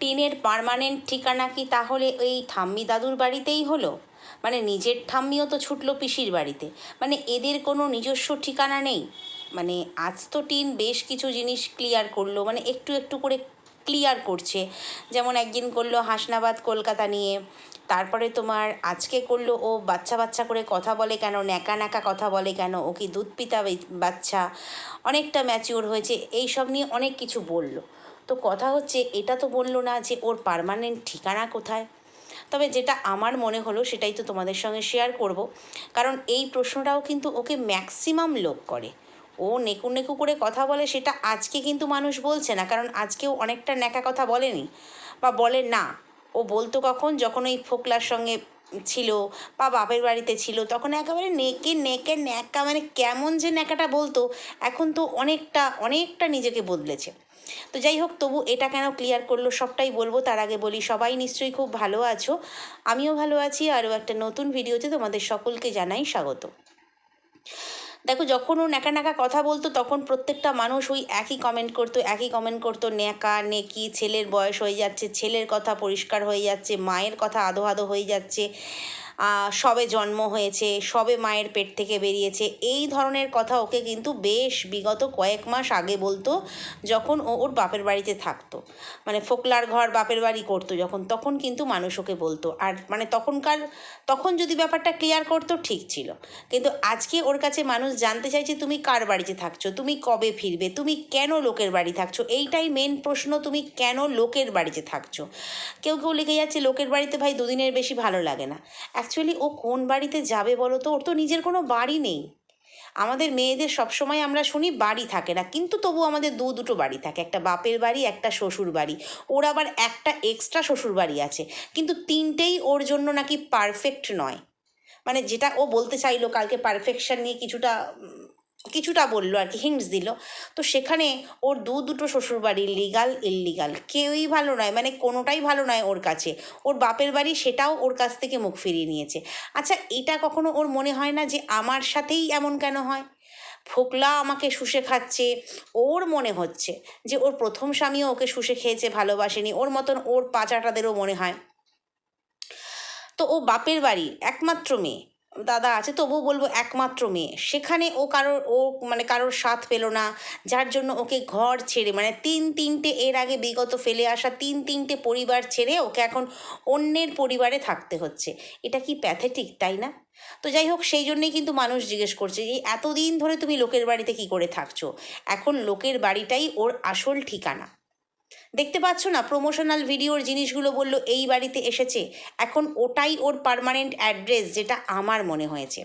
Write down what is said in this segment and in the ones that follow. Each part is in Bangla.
টিনের পার্মানেন্ট ঠিকানা কি তাহলে এই ঠাম্মি দাদুর বাড়িতেই হলো? মানে নিজের ঠাম্মিও তো ছুটলো পিসির বাড়িতে। মানে এদের কোনো নিজস্ব ঠিকানা নেই? মানে আজ তো টিন বেশ কিছু জিনিস ক্লিয়ার করল মানে একটু একটু করে ক্লিয়ার করছে। যেমন একদিন করল হাসনাবাদ, কলকাতা নিয়ে। তারপরে তোমার আজকে করল ও বাচ্চা বাচ্চা করে কথা বলে কেন, ন্যাকা ন্যাকা কথা বলে কেন, ও কি দুধ পিতা বাচ্চা? অনেকটা ম্যাচিওর হয়েছে এই সব নিয়ে অনেক কিছু বলল। তো কথা হচ্ছে, এটা তো বলল না যে ওর পার্মানেন্ট ঠিকানা কোথায়। তবে যেটা আমার মনে হলো, সেটাই তো তোমাদের সঙ্গে শেয়ার করব। কারণ এই প্রশ্নটাও কিন্তু ওকে ম্যাক্সিমাম লোক করে। ও নেকু নেকু করে কথা বলে, সেটা আজকে কিন্তু মানুষ বলছে না, কারণ আজকেও অনেকটা ন্যাকা কথা বলেনি। বা বলে না, ও বলতো কখন, যখন ওই ফোকলার সঙ্গে ছিল বা বাপের বাড়িতে ছিল, তখন একেবারে নেকে নেকে ন্যাকা মানে কেমন যে ন্যাকাটা বলতো, এখন তো অনেকটা অনেকটা নিজেকে বদলেছে। তো যাই হোক, তবু এটা কেন ক্লিয়ার করল সবটাই বলব, তার আগে বলি, সবাই নিশ্চয়ই খুব ভালো আছো। আমিও ভালো আছি, আরও একটা নতুন ভিডিওতে তোমাদের সকলকে জানাই স্বাগত। দেখো, যখন ও ন্যাকা ন্যাকা কথা বলতো, তখন প্রত্যেকটা মানুষ ওই একই কমেন্ট করতো, একই কমেন্ট করতো, ন্যাকা, নেকি, ছেলের বয়স হয়ে যাচ্ছে, ছেলের কথা পরিষ্কার হয়ে যাচ্ছে, মায়ের কথা আধো আধো হয়ে যাচ্ছে। সবে জন্ম হয়েছে, সবে মায়ের পেট থেকে বেরিয়েছে। এই ধরনের কথা ওকে কিন্তু বেশ বিগত কয়েক মাস আগে বলতো যখন ও ওর বাপের বাড়িতে থাকতো। মানে ফোকলার ঘর বাপের বাড়ি করতো যখন, তখন কিন্তু মানুষ ওকে বলতো। আর মানে তখনকার, তখন যদি ব্যাপারটা ক্লিয়ার করতো ঠিক ছিল। কিন্তু আজকে ওর কাছে মানুষ জানতে চাইছে তুমি কার বাড়িতে থাকছো? তুমি কবে ফিরবে? তুমি কেন লোকের বাড়ি থাকছো? এইটাই মেন প্রশ্ন, তুমি কেন লোকের বাড়িতে থাকছো? কেউ কেউ লিখে যাচ্ছে, লোকের বাড়িতে ভাই দুদিনের বেশি ভালো লাগে না। অ্যাকচুয়ালি ও কোন বাড়িতে যাবে বলো তো ওর তো নিজের কোনো বাড়ি নেই। আমাদের মেয়েদের সবসময় আমরা শুনি বাড়ি থাকে না, কিন্তু তবু আমাদের দু দুটো বাড়ি থাকে। একটা বাপের বাড়ি, একটা শ্বশুর বাড়ি। ওর আবার একটা এক্সট্রা শ্বশুর বাড়ি আছে। কিন্তু তিনটেই ওর জন্য নাকি পারফেক্ট নয়। মানে যেটা ও বলতে চাইলো, কালকে পারফেকশন নিয়ে কিছুটা কিছুটা বলল আর কি হিন্টস দিল। তো সেখানে ওর দু দুটো শ্বশুরবাড়ি লিগাল ইললিগাল কেউই ভালো নয় মানে কোনোটাই ভালো নয় ওর কাছে। ওর বাপের বাড়ি সেটাও ওর কাছ থেকে মুখ ফিরিয়ে নিয়েছে। আচ্ছা এটা কখনো ওর মনে হয় না যে আমার সাথেই এমন কেন হয়? ফোকলা আমাকে শুষে খাচ্ছে, ওর মনে হচ্ছে যে ওর প্রথম স্বামীও ওকে শুষে খেয়েছে, ভালোবাসেনি, ওর মতন ওর পাচাটাদেরও মনে হয়। তো ও বাপের বাড়ির একমাত্র মেয়ে দাদা আছে, তবুও বলব একমাত্র মেয়ে। সেখানে ও কারোর, ও মানে কারোর সাথ পেল না, যার জন্য ওকে ঘর ছেড়ে মানে তিন তিনটে এর আগে বিগত ফেলে আসা তিন তিনটে পরিবার ছেড়ে ওকে এখন অন্যের পরিবারে থাকতে হচ্ছে। এটা কি প্যাথেটিক তাই না? তো যাই হোক, সেই জন্যেই কিন্তু মানুষ জিজ্ঞেস করছে যে, এতদিন ধরে তুমি লোকের বাড়িতে কি করে থাকছো? এখন লোকের বাড়িটাই ওর আসল ঠিকানা। দেখতে পাচ্ছ না প্রমোশনাল ভিডিওর জিনিসগুলো বলল, এই বাড়িতে এসেছে। এখন ওটাই ওর পারমানেন্ট অ্যাড্রেস যেটা আমার মনে হয়েছে।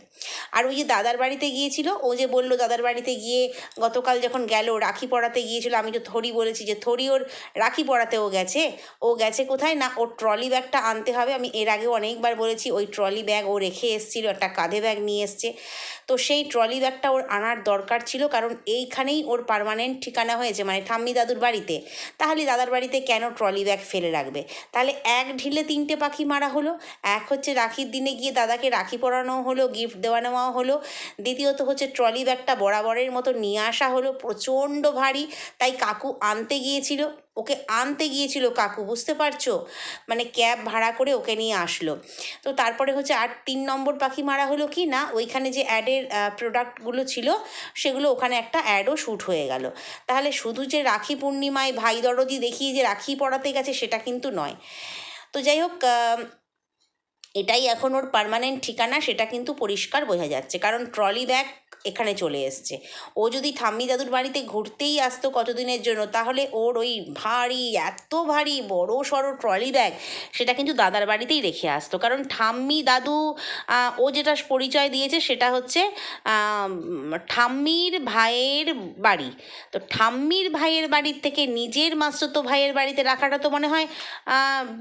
আর ওই যে দাদার বাড়িতে গিয়েছিল, ও যে বলল, দাদার বাড়িতে গিয়ে গতকাল যখন গেল, রাখি পড়াতে গিয়েছিল। আমি তো থরি বলেছি যে, থরি ওর রাখি পড়াতে ও গেছে। ও গেছে কোথায়? না, ওর ট্রলি ব্যাগটা আনতে হবে। আমি এর আগেও অনেকবার বলেছি, ওই ট্রলি ব্যাগ ও রেখে এসেছিল, একটা কাঁধে ব্যাগ নিয়ে এসছে। তো সেই ট্রলি ব্যাগটা ওর আনার দরকার ছিল, কারণ এইখানেই ওর পারমানেন্ট ঠিকানা হয়েছে মানে ঠাম্মি দাদুর বাড়িতে। তাহলে দাদার বাড়িতে কেন ট্রলি ব্যাগ ফেলে রাখবে? তাহলে এক ঢিলে তিনটে পাখি মারা হলো, এক হচ্ছে রাখির দিনে গিয়ে দাদাকে রাখি পরানো হলো গিফট দেওয়া নেওয়া হলো, দ্বিতীয়ত হচ্ছে ট্রলি ব্যাগটা বরাবরের মতো নিয়ে আসা হলো, প্রচণ্ড ভারী, তাই কাকু আনতে গিয়েছিল। ওকে আনতে গিয়েছিল কাকু, বুঝতে পারছ? মানে ক্যাব ভাড়া করে ওকে নিয়ে আসলো। তো তারপরে হচ্ছে আর তিন নম্বর পাখি মারা হলো কি না, ওইখানে যে অ্যাডের প্রোডাক্টগুলো ছিল, সেগুলো ওখানে একটা অ্যাডও শ্যুট হয়ে গেল। তাহলে শুধু যে রাখি পূর্ণিমায় ভাই দরদি দেখিয়ে যে রাখি পড়াতে গেছে, সেটা কিন্তু নয়। তো যাই হোক এটাই এখন ওর পার্মানেন্ট ঠিকানা, সেটা কিন্তু পরিষ্কার বোঝা যাচ্ছে। কারণ ট্রলি ব্যাগ এখানে চলে এসছে। ও যদি ঠাম্মি দাদুর বাড়িতে ঘুরতেই আসতো কতদিনের জন্য, তাহলে ওর ওই ভারী, এত ভারী বড় সড়ো ট্রলি ব্যাগ সেটা কিন্তু দাদার বাড়িতেই রেখে আসতো। কারণ ঠাম্মি দাদু ও যেটা পরিচয় দিয়েছে সেটা হচ্ছে ঠাম্মির ভাইয়ের বাড়ি। তো ঠাম্মির ভাইয়ের বাড়ির থেকে নিজের মাসুতো ভাইয়ের বাড়িতে রাখাটা তো মনে হয়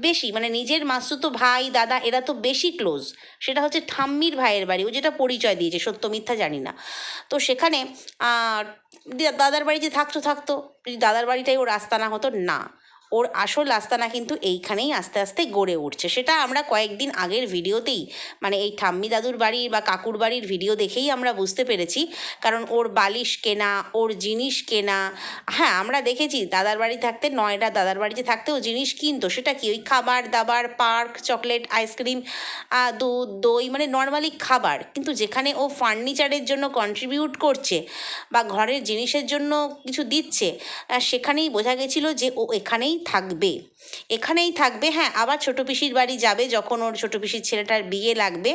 বেশি। মানে নিজের মাসুতো ভাই, দাদা, এরা তো বেশি ক্লোজ সেটা হচ্ছে ঠাম্মির ভাইয়ের বাড়ি। ও যেটা পরিচয় দিয়েছে, সত্য মিথ্যা জানি না। তো সেখানে দাদার বাড়ি যে থাকতো থাকতো দাদার বাড়িটাই রাস্তা না হতো না। ওর আসল আস্তানা কিন্তু এইখানেই আস্তে আস্তে গড়ে উঠছে। সেটা আমরা কয়েকদিন আগের ভিডিওতেই মানে এই ঠাম্মি দাদুর বাড়ির বা কাকুর বাড়ির ভিডিও দেখেই আমরা বুঝতে পেরেছি। কারণ ওর বালিশ কেনা, ওর জিনিস কেনা হ্যাঁ আমরা দেখেছি দাদার বাড়ি থাকতে, নয়ডা দাদার বাড়িতে থাকতে ও জিনিস কিনতো। সেটা কি ওই খাবার দাবার, পার্ক, চকলেট, আইসক্রিম দুধ, দই মানে নর্মালি খাবার। কিন্তু যেখানে ও ফার্নিচারের জন্য কন্ট্রিবিউট করছে বা ঘরের জিনিসের জন্য কিছু দিচ্ছে সেখানেই বোঝা গেছিল যে ও এখানেই থাকবে। এখানেই থাকবে হ্যাঁ আবার ছোটো পিসির বাড়ি যাবে যখন ওর ছোটো পিসির ছেলেটার বিয়ে লাগবে,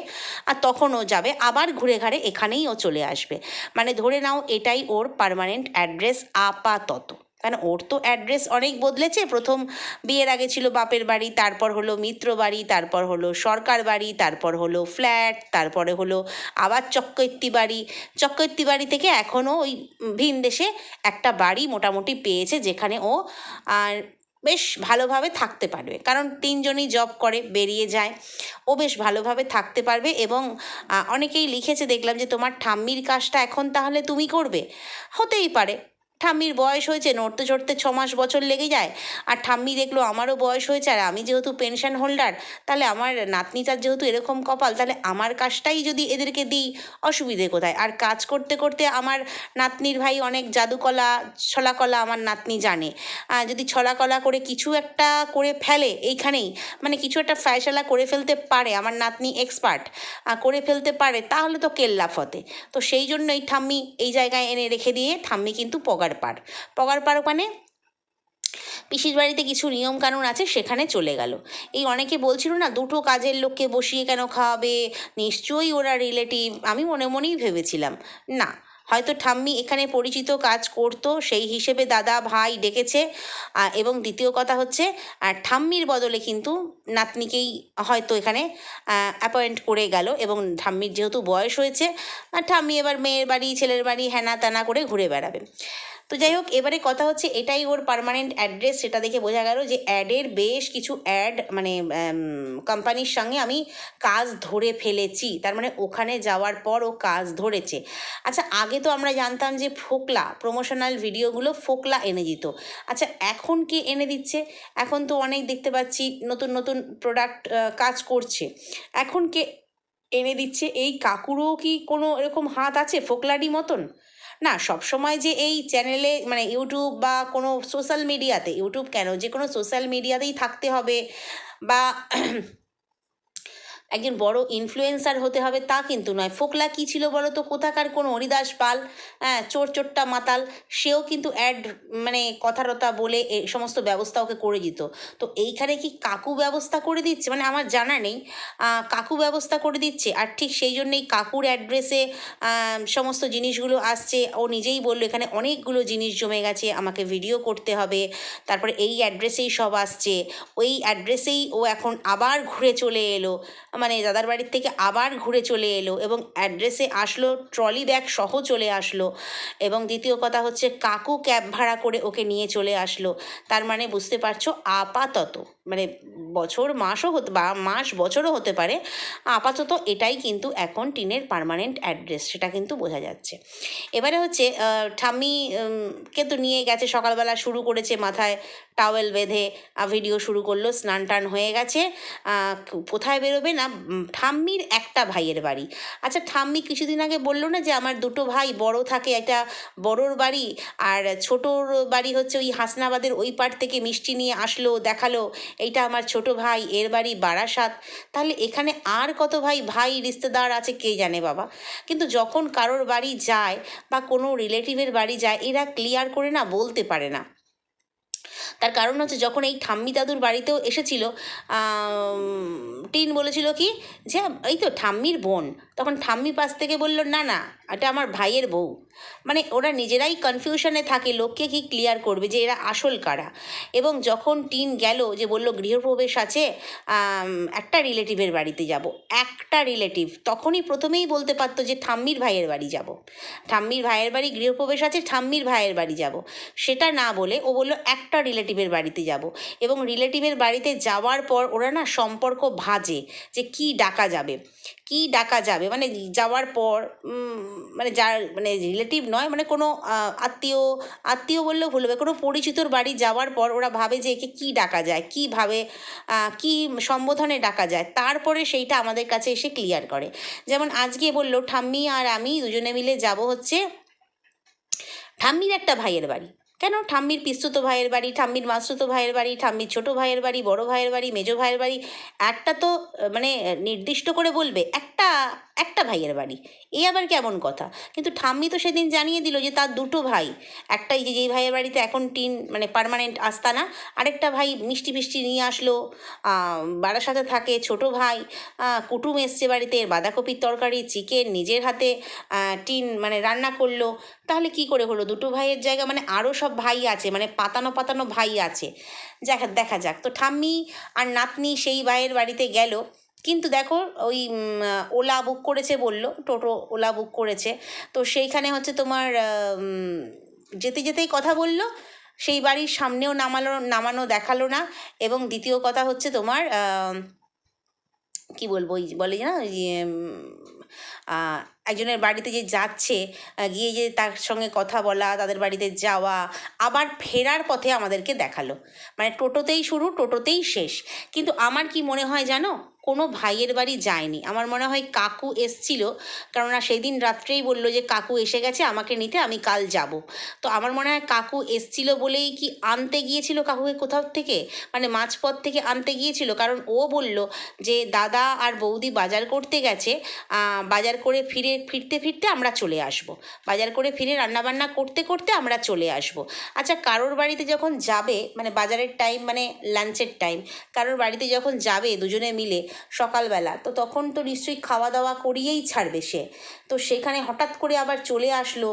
আর তখন ও যাবে, আবার ঘুরে ঘাড়ে এখানেই ও চলে আসবে। মানে ধরে নাও এটাই ওর পার্মানেন্ট অ্যাড্রেস আপাতত। কারণ ওর তো অ্যাড্রেস অনেক বদলেছে, প্রথম বিয়ের আগে ছিল বাপের বাড়ি, তারপর হলো মিত্র বাড়ি, তারপর হলো সরকার বাড়ি, তারপর হলো ফ্ল্যাট তারপরে হলো আবার চক্কৈত্তি বাড়ি। চক্কৈত্তি বাড়ি থেকে এখনও ওই ভিন দেশে একটা বাড়ি মোটামুটি পেয়েছে, যেখানে ও আর বেশ ভালোভাবে থাকতে পারবে। কারণ তিনজনই জব করে, বেরিয়ে যায়। ও বেশ ভালোভাবে থাকতে পারবে এবং অনেকেই লিখেছে, দেখলাম যে তোমার ঠাম্মির কাজটা এখন তাহলে তুমি করবে। হতেই পারে। ঠাম্মির বয়স হয়েছে, নড়তে চড়তে ছ মাস বছর লেগে যায়। আর ঠাম্মি দেখল আমারও বয়স হয়েছে আর আমি যেহেতু পেনশন হোল্ডার তাহলে আমার নাতনিটার যেহেতু এরকম কপাল, তাহলে আমার কাজটাই যদি এদেরকে দিই, অসুবিধে কোথায়? আর কাজ করতে করতে আমার নাতনির ভাই অনেক জাদুকলা, ছলাকলা আমার নাতনি জানে। যদি ছলাকলা করে কিছু একটা করে ফেলে এইখানেই মানে কিছু একটা ফয়সালা করে ফেলতে পারে, আমার নাতনি এক্সপার্ট করে ফেলতে পারে, তাহলে তো কেল্লা ফতে তো সেই জন্যই ঠাম্মি এই জায়গায় এনে রেখে দিয়ে ঠাম্মি কিন্তু পগার পার। পগার পার মানে পিসির বাড়িতে কিছু নিয়ম কানুন আছে, সেখানে চলে গেল। এই অনেকে বলছিল না, দুটো কাজের লোককে বসিয়ে কেন খাওয়াবে? নিশ্চয়ই ওরা রিলেটিভ আমি মনে মনেই ভেবেছিলাম, না। হয়তো ঠাম্মি এখানে পরিচিত কাজ করতো, সেই হিসেবে দাদা, ভাই ডেকেছে। এবং দ্বিতীয় কথা হচ্ছে আর ঠাম্মির বদলে কিন্তু নাতনিকেই হয়তো এখানে অ্যাপয়েন্ট করে গেল। এবং ঠাম্মির যেহেতু বয়স হয়েছে আর ঠাম্মি এবার মেয়ের বাড়ি, ছেলের বাড়ি হ্যানা ত্যানা করে ঘুরে বেড়াবে। তো যাই হোক, এবারে কথা হচ্ছে এটাই ওর পার্মানেন্ট অ্যাড্রেস সেটা দেখে বোঝা গেল যে অ্যাডের বেশ কিছু অ্যাড মানে কোম্পানির সঙ্গে আমি কাজ ধরে ফেলেছি। তার মানে ওখানে যাওয়ার পর ও কাজ ধরেছে। আচ্ছা আগে তো আমরা জানতাম যে ফোকলা প্রমোশনাল ভিডিওগুলো ফোকলা এনে দিত। আচ্ছা এখন কি এনে দিচ্ছে? এখন তো অনেক দেখতে পাচ্ছি নতুন নতুন প্রোডাক্ট কাজ করছে। এখন কে এনে দিচ্ছে? এই কাকুরও কি কোনো এরকম হাত আছে? ফোকলাডি মতন? না, সবসময় যে এই চ্যানেলে মানে ইউটিউব বা কোনো সোশ্যাল মিডিয়াতে ইউটিউব কেন? যে কোনো সোশ্যাল মিডিয়াতেই থাকতে হবে বা একজন বড় ইনফ্লুয়েন্সার হতে হবে তা কিন্তু নয়। ফোকলা কী ছিল বলো তো? কোথাকার কোনো হরিদাস পাল? হ্যাঁ চোর চোরটা মাতাল, সেও কিন্তু অ্যাড মানে কথারতা বলে এই সমস্ত ব্যবস্থা ওকে করে দিত। তো এইখানে কি কাকু ব্যবস্থা করে দিচ্ছে? মানে আমার জানা নেই কাকু ব্যবস্থা করে দিচ্ছে। আর ঠিক সেই জন্যই কাকুর অ্যাড্রেসে সমস্ত জিনিসগুলো আসছে। ও নিজেই বলল, এখানে অনেকগুলো জিনিস জমে গেছে, আমাকে ভিডিও করতে হবে। তারপরে এই অ্যাড্রেসেই সব আসছে। ওই অ্যাড্রেসেই ও এখন আবার ঘুরে চলে এলো। মানে দাদার বাড়ির থেকে আবার ঘুরে চলে এলো এবং অ্যাড্রেসে আসলো ট্রলি ব্যাগ সহ চলে আসলো এবং দ্বিতীয় কথা হচ্ছে কাকু ক্যাব ভাড়া করে ওকে নিয়ে চলে আসলো। তার মানে বুঝতে পারছ, আপাতত। মানে বছর মাসও হতে বা মাস বছরও হতে পারে আপাতত এটাই কিন্তু এখন টিনের পার্মানেন্ট অ্যাড্রেস সেটা কিন্তু বোঝা যাচ্ছে। এবারে হচ্ছে আহ, ঠাম্মি কে তো নিয়ে গেছে সকালবেলা শুরু করেছে মাথায় টাওয়েল বেঁধে ভিডিও শুরু করল স্নান টান হয়ে গেছে কোথায় বেরোবে না ঠাম্মির একটা ভাইয়ের বাড়ি। আচ্ছা ঠাম্মি কিছুদিন আগে বলল না যে আমার দুটো ভাই বড় থাকে একটা বড়োর বাড়ি আর ছোটোর বাড়ি হচ্ছে ওই হাসনাবাদের ওই পার থেকে মিষ্টি নিয়ে আসলো দেখাল এইটা আমার ছোট ভাই, এর বাড়ি বারাসাত। তাহলে এখানে আর কত ভাই ভাই রিশতেদার আছে কে জানে বাবা? কিন্তু যখন কারোর বাড়ি যায় বা কোনো রিলেটিভের বাড়ি যায়, এরা ক্লিয়ার করে না, বলতে পারে না। তার কারণ হচ্ছে যখন এই ঠাম্মি দাদুর বাড়িতেও এসেছিল টিন বলেছিল কি যে, এই তো ঠাম্মির বোন। তখন ঠাম্মি পাশ থেকে বলল, না না, এটা আমার ভাইয়ের বউ। মানে ওরা নিজেরাই কনফিউশনে থাকে, লোককে কি ক্লিয়ার করবে যে এরা আসল কারা? এবং যখন টিন গেল যে বলল, গৃহপ্রবেশ আছে একটা রিলেটিভের বাড়িতে যাব। একটা রিলেটিভ তখনই প্রথমেই বলতে পারতো যে ঠাম্মির ভাইয়ের বাড়ি যাব। ঠাম্মির ভাইয়ের বাড়ি গৃহপ্রবেশ আছে, ঠাম্মির ভাইয়ের বাড়ি যাব। সেটা না বলে ও বলল, একটা রিলেটিভের বাড়িতে যাব। এবং রিলেটিভের বাড়িতে যাওয়ার পর ওরা না সম্পর্ক ভাজে যে কি ডাকা যাবে? কি ডাকা যাবে? মানে যাওয়ার পর মানে যার মানে রিলেটিভ নয় মানে কোনো আত্মীয় আত্মীয় বললেও ভুল হবে। কোনো পরিচিতর বাড়ি যাওয়ার পর ওরা ভাবে যে একে কী ডাকা যায় কীভাবে কী সম্বোধনে ডাকা যায়, তারপরে সেইটা আমাদের কাছে এসে ক্লিয়ার করে। যেমন আজকে বলল, ঠাম্মি আর আমি দুজনে মিলে যাব হচ্ছে ঠাম্মির একটা ভাইয়ের বাড়ি। কেন? ঠাম্মির পিস্তুত ভাইয়ের বাড়ি, ঠাম্মির মাসুতো ভাইয়ের বাড়ি, ঠাম্মির ছোটো ভাইয়ের বাড়ি, বড় ভাইয়ের বাড়ি, মেজো ভাইয়ের বাড়ি, একটা তো মানে নির্দিষ্ট করে বলবে, একটা একটা ভাইয়ের বাড়ি। এই আবার কেমন কথা? কিন্তু ঠাম্মি তো সেদিন জানিয়ে দিল যে তার দুটো ভাই, একটাই যে যেই ভাইয়ের বাড়িতে এখন টিন মানে পার্মানেন্ট আস্তানা আরেকটা ভাই মিষ্টি ফিষ্টি নিয়ে আসলো বারাসাতে থাকে ছোট ভাই কুটুম এসছে বাড়িতে, বাঁধাকপির তরকারি, চিকেন, নিজের হাতে টিন মানে রান্না করল। তাহলে কি করে হলো? দুটো ভাইয়ের জায়গা মানে আরও সব ভাই আছে মানে পাতানো পাতানো ভাই আছে। দেখা দেখা যাক। তো ঠাম্মি আর নাতনি সেই ভাইয়ের বাড়িতে গেল। কিন্তু দেখো, ওই ওলা বুক করেছে বলল, টোটো ওলা বুক করেছে। তো সেইখানে হচ্ছে তোমার যেতে যেতেই কথা বলল। সেই বাড়ির সামনেও নামালো, নামানো দেখাল না। এবং দ্বিতীয় কথা হচ্ছে তোমার কি বলব, ওই বলে না একজনের বাড়িতে যে যাচ্ছে গিয়ে যে তার সঙ্গে কথা বলা, তাদের বাড়িতে যাওয়া, আবার ফেরার পথে আমাদেরকে দেখাল। মানে টোটোতেই শুরু, টোটোতেই শেষ। কিন্তু আমার কি মনে হয় জানো? কোনো ভাইয়ের বাড়ি যায়নি। আমার মনে হয় কাকু এসছিল, কেননা সেই দিন রাত্রেই বলল যে, কাকু এসে গেছে, আমাকে নিতে, আমি কাল যাব। তো আমার মনে হয় কাকু এসছিল বলেই কি আনতে গিয়েছিল কাকুকে কোথাও থেকে? মানে মাঝপথ থেকে আনতে গিয়েছিল। কারণ ও বলল যে, দাদা আর বৌদি বাজার করতে গেছে বাজার করে ফিরে, ফিরতে ফিরতে আমরা চলে আসব। বাজার করে ফিরে রান্নাবান্না করতে করতে আমরা চলে আসব। আচ্ছা কারোর বাড়িতে যখন যাবে মানে বাজারের টাইম মানে লাঞ্চের টাইম কারোর বাড়িতে যখন যাবে দুজনে মিলে সকালবেলা। তো তখন তো নিশ্চয়ই খাওয়া দাওয়া করিয়েই ছাড়বে সে। তো সেখানে হঠাৎ করে আবার চলে আসলো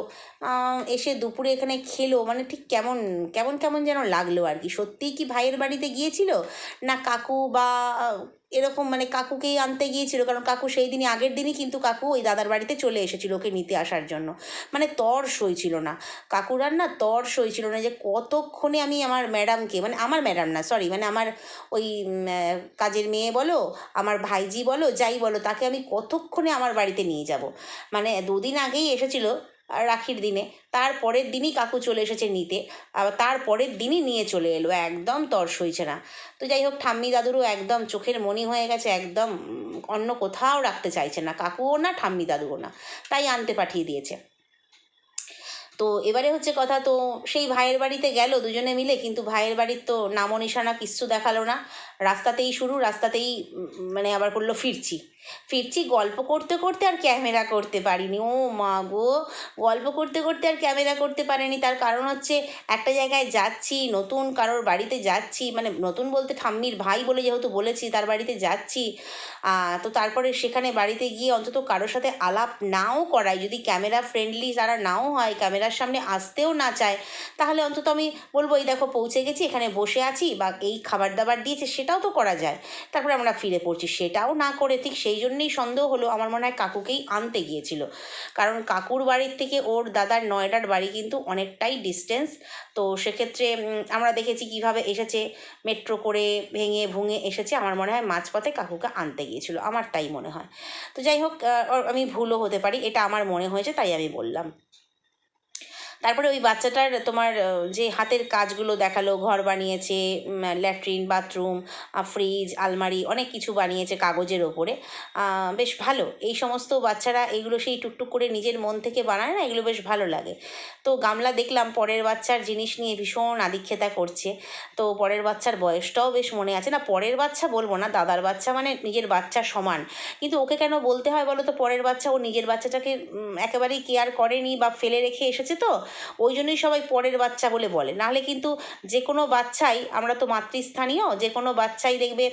এসে দুপুরে এখানে খেলো। মানে ঠিক কেমন কেমন কেমন যেন লাগল আর কি। সত্যিই কি ভাইয়ের বাড়িতে গিয়েছিল? না কাকু বা এরকম মানে কাকুকেই আনতে গিয়েছিল, কারণ কাকু সেই দিনই আগের দিনই কিন্তু কাকু ওই দাদার বাড়িতে চলে এসেছিল ওকে নিতে আসার জন্য। মানে তর সইছিল না। কাকুরার না তর সইছিল না যে কতক্ষণে আমি আমার ম্যাডামকে মানে আমার ম্যাডাম না সরি মানে আমার ওই কাজের মেয়ে বলো, আমার ভাইজি বলো, যাই বলো, তাকে আমি কতক্ষণে আমার বাড়িতে নিয়ে যাব? মানে দুদিন আগেই এসেছিল রাখির দিনে। তার পরের দিনই কাকু চলে এসেছে নিতে। আবার তার পরের দিনই নিয়ে চলে এলো। একদম তর সইছে না। তো যাই হোক, ঠাম্মি দাদুরও একদম চোখের মনি হয়ে গেছে, একদম অন্য কোথাও রাখতে চাইছে না। কাকুও না, ঠাম্মি দাদুও না। তাই আনতে পাঠিয়ে দিয়েছে। তো এবারে হচ্ছে কথা, তো সেই ভাইয়ের বাড়িতে গেল দুজনে মিলে, কিন্তু ভাইয়ের বাড়ির তো নামো নিশানা কিচ্ছু দেখাল না। রাস্তাতেই শুরু, রাস্তাতেই মানে আবার বলল ফিরছি। ফিরছি গল্প করতে করতে আর ক্যামেরা করতে পারিনি। ও মা গো। গল্প করতে করতে আর ক্যামেরা করতে পারিনি। তার কারণ হচ্ছে একটা জায়গায় যাচ্ছি, নতুন কারোর বাড়িতে যাচ্ছি মানে নতুন বলতে ঠাম্মির ভাই বলে যেহেতু বলেছি তার বাড়িতে যাচ্ছি তো তারপরে সেখানে বাড়িতে গিয়ে অন্তত কারোর সাথে আলাপ নাও করাই। যদি ক্যামেরা ফ্রেন্ডলি তারা নাও হয়, ক্যামেরার সামনে আসতেও না চায়, তাহলে অন্তত আমি বলব, এই দেখো পৌঁছে গেছি, এখানে বসে আছি বা এই খাবার দাবার দিয়েছে, সেটাও তো করা যায়। তারপরে আমরা ফিরে পড়ছি। সেটাও না করে ঠিক সেই জন্যই সন্দেহ হলো আমার মনে হয় কাকুকেই আনতে গিয়েছিল। কারণ কাকুর বাড়ির থেকে ওর দাদার নয়ডার বাড়ি কিন্তু অনেকটাই ডিস্টেন্স তো সেক্ষেত্রে আমরা দেখেছি কীভাবে এসেছে। মেট্রো করে ভেঙে ভুঙে এসেছে। আমার মনে হয় মাঝপথে কাকুকে আনতে গিয়েছিল। আমার তাই মনে হয়। তো যাই হোক আমি ভুলও হতে পারি। এটা আমার মনে হয়েছে, তাই আমি বললাম। তারপরে ওই বাচ্চাটার তোমার যে হাতের কাজগুলো দেখাল, ঘর বানিয়েছে ল্যাট্রিন, বাথরুম ফ্রিজ, আলমারি, অনেক কিছু বানিয়েছে কাগজের ওপরে। বেশ ভালো। এই সমস্ত বাচ্চারা এগুলো সেই টুকটুক করে নিজের মন থেকে বানায় না, এগুলো বেশ ভালো লাগে। তো গামলা দেখলাম, পরের বাচ্চার জিনিস নিয়ে ভীষণ আদিক্ষেতা করছে। তো পরের বাচ্চার বয়সটাও বেশ মনে আছে। না, পরের বাচ্চা বলব না, দাদার বাচ্চা মানে নিজের বাচ্চা সমান। কিন্তু ওকে কেন বলতে হয় বলো তো, পরের বাচ্চা ও নিজের বাচ্চাটাকে একেবারেই কেয়ার করেনি বা ফেলে রেখে এসেছে তো? ওই জন্যই সবাই পরের বাচ্চা বলে বলে। নাহলে কিন্তু যে কোনো বাচ্চাই, আমরা তো মাতৃস্থানীয়, যে কোনো বাচ্চাই দেখবে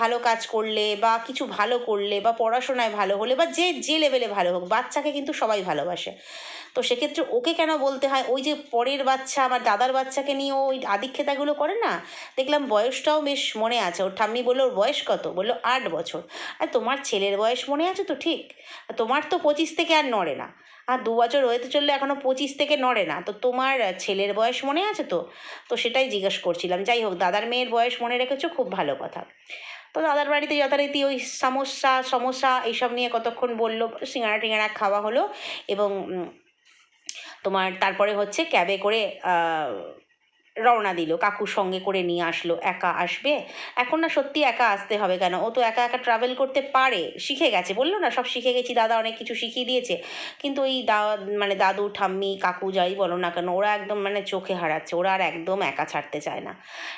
ভালো কাজ করলে বা কিছু ভালো করলে বা পড়াশোনায় ভালো হলে বা যে যে লেভেলে ভালো হোক, বাচ্চাকে কিন্তু সবাই ভালোবাসে। তো সেক্ষেত্রে ওকে কেন বলতে হয়? ওই যে পরের বাচ্চা, আমার দাদার বাচ্চাকে নিয়ে ওই আদিক্ষেতাগুলো করে না? দেখলাম বয়সটাও বেশ মনে আছে। ওর ঠাম্মি বলল, ওর বয়স কত? বলল, আট বছর। আর তোমার ছেলের বয়স মনে আছে তো ঠিক। তোমার তো পঁচিশ থেকে আর নড়ে না। আর দু বছর হয়েতে চললে এখনও পঁচিশ থেকে নড়ে না। তো তোমার ছেলের বয়স মনে আছে তো? তো সেটাই জিজ্ঞেস করছিলাম। যাই হোক, দাদার মেয়ের বয়স মনে রেখেছো? খুব ভালো কথা। তো দাদার বাড়িতে যথারীতি ওই সমস্যা সমস্যা এইসব নিয়ে কতক্ষণ বলল? সিঙ্গারা টিঙারা খাওয়া হলো এবং তোমার তারপরে হচ্ছে ক্যাবে করে রওনা দিল। কাকুর সঙ্গে করে নিয়ে আসলো, একা আসবে? এখন না সত্যি একা আসতে হবে কেন? ও তো একা একা ট্রাভেল করতে পারে, শিখে গেছে। বলল না, সব শিখে গেছি, দাদা অনেক কিছু শিখিয়ে দিয়েছে। কিন্তু ওই দা মানে দাদু, ঠাম্মি, কাকু যাই বলো না কেন, ওরা একদম মানে চোখে হারাচ্ছে, ওরা আর একদম একা ছাড়তে চায় না।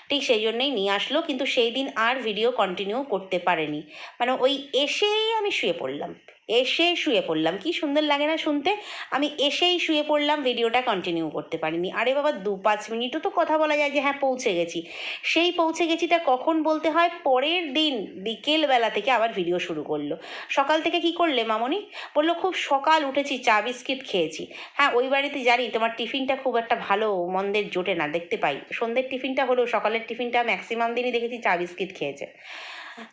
ঠিক সেই জন্যই নিয়ে আসলো, কিন্তু সেই দিন আর ভিডিও কন্টিনিউ করতে পারেনি। মানে ওই এসেই আমি শুয়ে পড়লাম। এসে শুয়ে পড়লাম। কি সুন্দর লাগে না শুনতে? আমি এসেই শুয়ে পড়লাম ভিডিওটা কন্টিনিউ করতে পারিনি। আরে বাবা, দু পাঁচ মিনিটও তো কথা বলা যায় যে হ্যাঁ পৌঁছে গেছি। সেই পৌঁছে গেছিটা কখন বলতে হয়? পরের দিন বিকেলবেলা থেকে আবার ভিডিও শুরু করল। সকাল থেকে কি করলে মামনি? বলল, খুব সকাল উঠেছি, চা, বিস্কিট খেয়েছি। হ্যাঁ ওই বাড়িতে জানি তোমার টিফিনটা খুব একটা ভালো, মন্দের জোটে না, দেখতে পাই। সন্ধ্যের টিফিনটা হলেও সকালের টিফিনটা ম্যাক্সিমাম দিনই দেখেছি, চা, বিস্কিট খেয়েছে।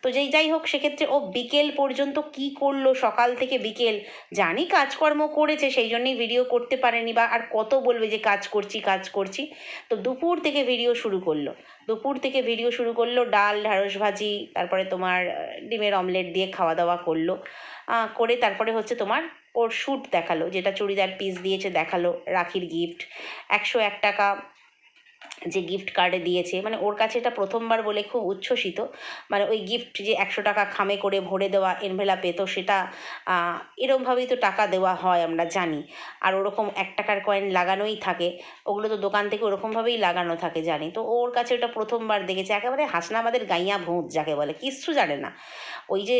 তো যেই যাই হোক, সেক্ষেত্রে ও বিকেল পর্যন্ত কি করল? সকাল থেকে বিকেল। জানি কাজকর্ম করেছে, সেই জন্যই ভিডিও করতে পারেনি বা আর কত বলবে যে কাজ করছি কাজ করছি। তো দুপুর থেকে ভিডিও শুরু করল। দুপুর থেকে ভিডিও শুরু করল, ডাল, ঢ্যাঁড়স ভাজি, তারপরে তোমার ডিমের অমলেট দিয়ে খাওয়া দাওয়া করল করে তারপরে হচ্ছে তোমার ওর শ্যুট দেখাল, যেটা চুড়িদার পিস দিয়েছে, দেখাল, রাখির গিফট একশো এক টাকা যে গিফট কার্ডে দিয়েছে মানে ওর কাছে এটা প্রথমবার বলে খুব উচ্ছ্বসিত। মানে ওই গিফট যে একশো টাকা খামে করে ভরে দেওয়া এনভেলাপে তো সেটা এরমভাবেই তো টাকা দেওয়া হয় আমরা জানি। আর ওরকম এক টাকার কয়েন লাগানোই থাকে। ওগুলো তো দোকান থেকে ওরকমভাবেই লাগানো থাকে, জানি। তো ওর কাছে ওটা প্রথমবার দেখেছে। একেবারে হাসনাবাদের গাইয়া ভূত যাকে বলে, কিচ্ছু জানে না। ওই যে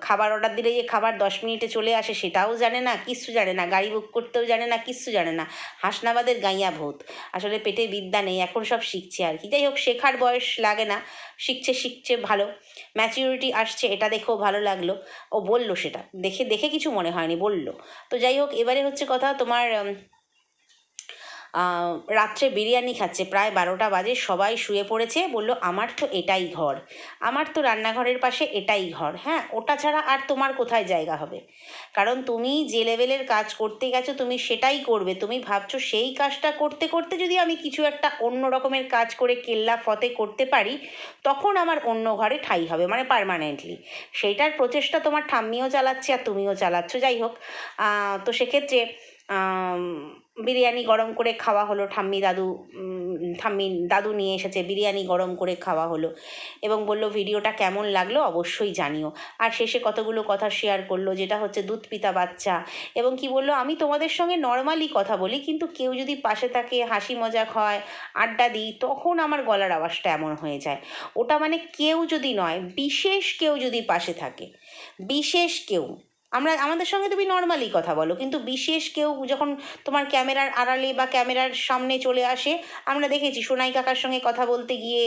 খাবার অর্ডার দিলে যে খাবার দশ মিনিটে চলে আসে সেটাও জানে না, কিচ্ছু জানে না। গাড়ি বুক করতেও জানে না, কিচ্ছু জানে না। হাসনাবাদের গাইয়া ভূত। আসলে পেটে বিদ্যা নেই এখন সব শিখছে আর কি। যাই হোক, শেখার বয়স লাগে না। শিখছে শিখছে, ভালো। ম্যাচিউরিটি আসছে, এটা দেখেও ভালো লাগল। ও বলল সেটা। দেখে দেখে কিছু মনে হয়নি, বলল। তো যাই হোক, এবারে হচ্ছে কথা তোমার রাত্রে বিরিয়ানি খাচ্ছে। প্রায় বারোটা বাজে, সবাই শুয়ে পড়েছে, বলল, আমার তো এটাই ঘর। আমার তো রান্নাঘরের পাশে এটাই ঘর। হ্যাঁ ওটা ছাড়া আর তোমার কোথায় জায়গা হবে? কারণ তুমি যে লেভেলের কাজ করতে গেছো, তুমি সেটাই করবে। তুমি ভাবছ, সেই কাজটা করতে করতে যদি আমি কিছু একটা অন্য রকমের কাজ করে কেল্লা ফতে করতে পারি, তখন আমার অন্য ঘরে ঠাই হবে মানে পারমানেন্টলি সেইটার প্রচেষ্টা তোমার ঠাম্মিও চালাচ্ছে আর তুমিও চালাচ্ছ। যাই হোক তো সেক্ষেত্রে বিরিয়ানি গরম করে খাওয়া হলো, ঠাম্মি দাদু ঠাম্মি দাদু নিয়ে এসেছে, বিরিয়ানি গরম করে খাওয়া হলো। এবং বলল, ভিডিওটা কেমন লাগল অবশ্যই জানিও। আর শেষে কতগুলো কথা শেয়ার করল, যেটা হচ্ছে দুধ পিতা বাচ্চা। এবং কি বলল, আমি তোমাদের সঙ্গে নর্মালি কথা বলি, কিন্তু কেউ যদি পাশে থাকে, হাসি মজাক হয়, আড্ডা দিই, তখন আমার গলার আওয়াজটা এমন হয়ে যায়। ওটা মানে কেউ যদি নয়, বিশেষ কেউ যদি পাশে থাকে, বিশেষ কেউ আমরা, আমাদের সঙ্গে তুমি নর্মালি কথা বলো, কিন্তু বিশেষ কেউ যখন তোমার ক্যামেরার আড়ালে বা ক্যামেরার সামনে চলে আসে, আমরা দেখেছি সোনাই কাকার সঙ্গে কথা বলতে গিয়ে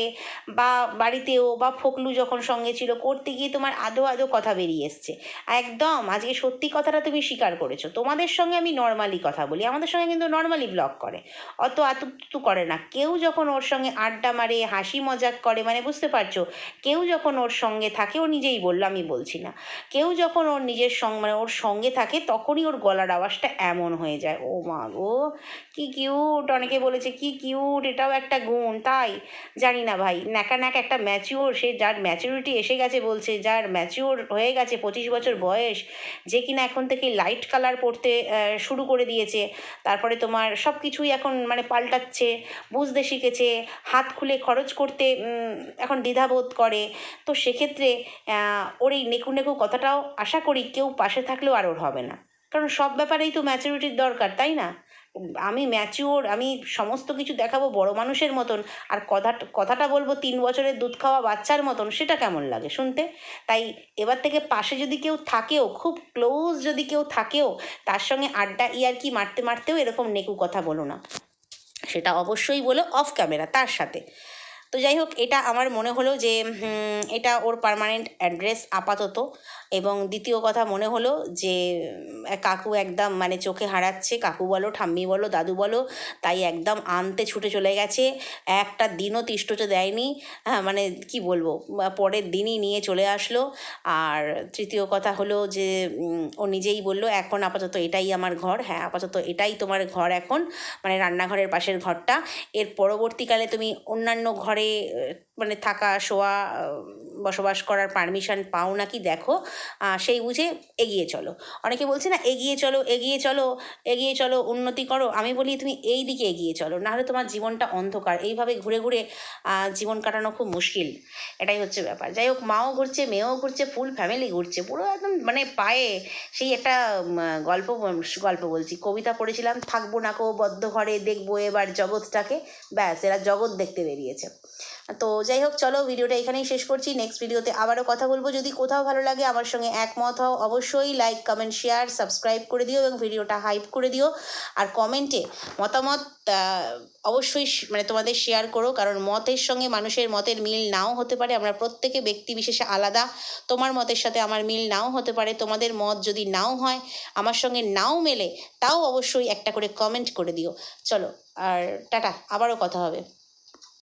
বা বাড়িতেও বা ফকলু যখন সঙ্গে ছিল, করতে গিয়ে তোমার আদো আদো কথা বেরিয়ে এসছে। একদম, আজকে সত্যি কথাটা তুমি স্বীকার করেছ। তোমাদের সঙ্গে আমি নর্মালি কথা বলি, আমাদের সঙ্গে কিন্তু নর্মালি ব্লগ করে। অত আতুতু করে না। কেউ যখন ওর সঙ্গে আড্ডা মারে, হাসি মজাক করে মানে বুঝতে পারছ, কেউ যখন ওর সঙ্গে থাকে, ও নিজেই বলল, আমি বলছি না। কেউ যখন ওর নিজের সঙ্গে মানে ওর সঙ্গে থাকে তখনই ওর গলার আওয়াজটা এমন হয়ে যায়। ও মা গো, কি কিউট অনেকে বলেছে, কি কিউট এটাও একটা গুণ। তাই, জানি না ভাই, ন্যাকা ন্যাক একটা ম্যাচিওর সে যার ম্যাচিউরিটি এসে গেছে বলছে, যার ম্যাচিওর হয়ে গেছে পঁচিশ বছর বয়স, যে কিনা এখন থেকে লাইট কালার পড়তে শুরু করে দিয়েছে। তারপরে তোমার সব কিছুই এখন মানে পাল্টাচ্ছে, বুঝতে শিখেছে, হাত খুলে খরচ করতে এখন দ্বিধাবোধ করে। তো সেক্ষেত্রে ওর এই নেকু নেকু কথাটাও আশা করি কেউ পাশে থাকলেও আর ওর হবে না। কারণ সব ব্যাপারেই তো ম্যাচুরিটির দরকার, তাই না? আমি ম্যাচিওর আমি সমস্ত কিছু দেখাবো বড় মানুষের মতন, আর কথা কথাটা বলব তিন বছরের দুধ খাওয়া বাচ্চার মতন, সেটা কেমন লাগে শুনতে? তাই এবার থেকে পাশে যদি কেউ থাকেও, খুব ক্লোজ যদি কেউ থাকেও, তার সঙ্গে আড্ডা, ইয়ার কি মারতে মারতেও এরকম নেকু কথা বলো না। সেটা অবশ্যই বলো অফ ক্যামেরা তার সাথে। তো যাই হোক, এটা আমার মনে হলো যে এটা ওর পার্মানেন্ট অ্যাড্রেস আপাতত। এবং দ্বিতীয় কথা মনে হলো যে কাকু একদম মানে চোখে হারাচ্ছে। কাকু বলো, ঠাম্মি বলো, দাদু বলো, তাই একদম আনতে ছুটে চলে গেছে। একটা দিনও তিষ্টতে দেয়নি। হ্যাঁ মানে কি বলব পরের দিনই নিয়ে চলে আসলো। আর তৃতীয় কথা হলো যে ও নিজেই বলল, এখন আপাতত এটাই আমার ঘর। হ্যাঁ আপাতত এটাই তোমার ঘর এখন মানে রান্নাঘরের পাশের ঘরটা। এর পরবর্তীকালে তুমি অন্যান্য ঘরে মানে থাকা, শোয়া বসবাস করার পারমিশন পাও নাকি দেখো সেই বুঝে এগিয়ে চলো। অনেকে বলছে না, এগিয়ে চলো এগিয়ে চলো এগিয়ে চলো, উন্নতি করো। আমি বলি, তুমি এই দিকে এগিয়ে চলো, নাহলে তোমার জীবনটা অন্ধকার। এইভাবে ঘুরে ঘুরে জীবন কাটানো খুব মুশকিল। এটাই হচ্ছে ব্যাপার। যাই হোক, মাও ঘুরছে, মেয়েও ঘুরছে ফুল ফ্যামিলি ঘুরছে, পুরো একদম মানে পায়ে সেই একটা গল্প গল্প বলছি। কবিতা পড়েছিলাম, থাকব না কো বদ্ধ ঘরে, দেখব এবার জগৎটাকে। ব্যাস, এরা জগৎ দেখতে বেরিয়েছে। তো যাই হোক, চলো ভিডিওটা এখানেই শেষ করছি। নেক্সট ভিডিওতে আবারও কথা বলব। যদি কোথাও ভালো লাগে, আমার সঙ্গে একমত হও। অবশ্যই লাইক কমেন্ট শেয়ার সাবস্ক্রাইব করে দিও এবং ভিডিওটা হাইপ করে দিও। আর কমেন্টে মতামত অবশ্যই মানে তোমাদের শেয়ার করো। কারণ মতের সঙ্গে মানুষের মতের মিল নাও হতে পারে। আমরা প্রত্যেকে ব্যক্তি বিশেষে আলাদা। তোমার মতের সাথে আমার মিল নাও হতে পারে। তোমাদের মত যদি নাও হয়, আমার সঙ্গে নাও মেলে, তাও অবশ্যই একটা করে কমেন্ট করে দিও। চলো, আর টাটা। আবারও কথা হবে।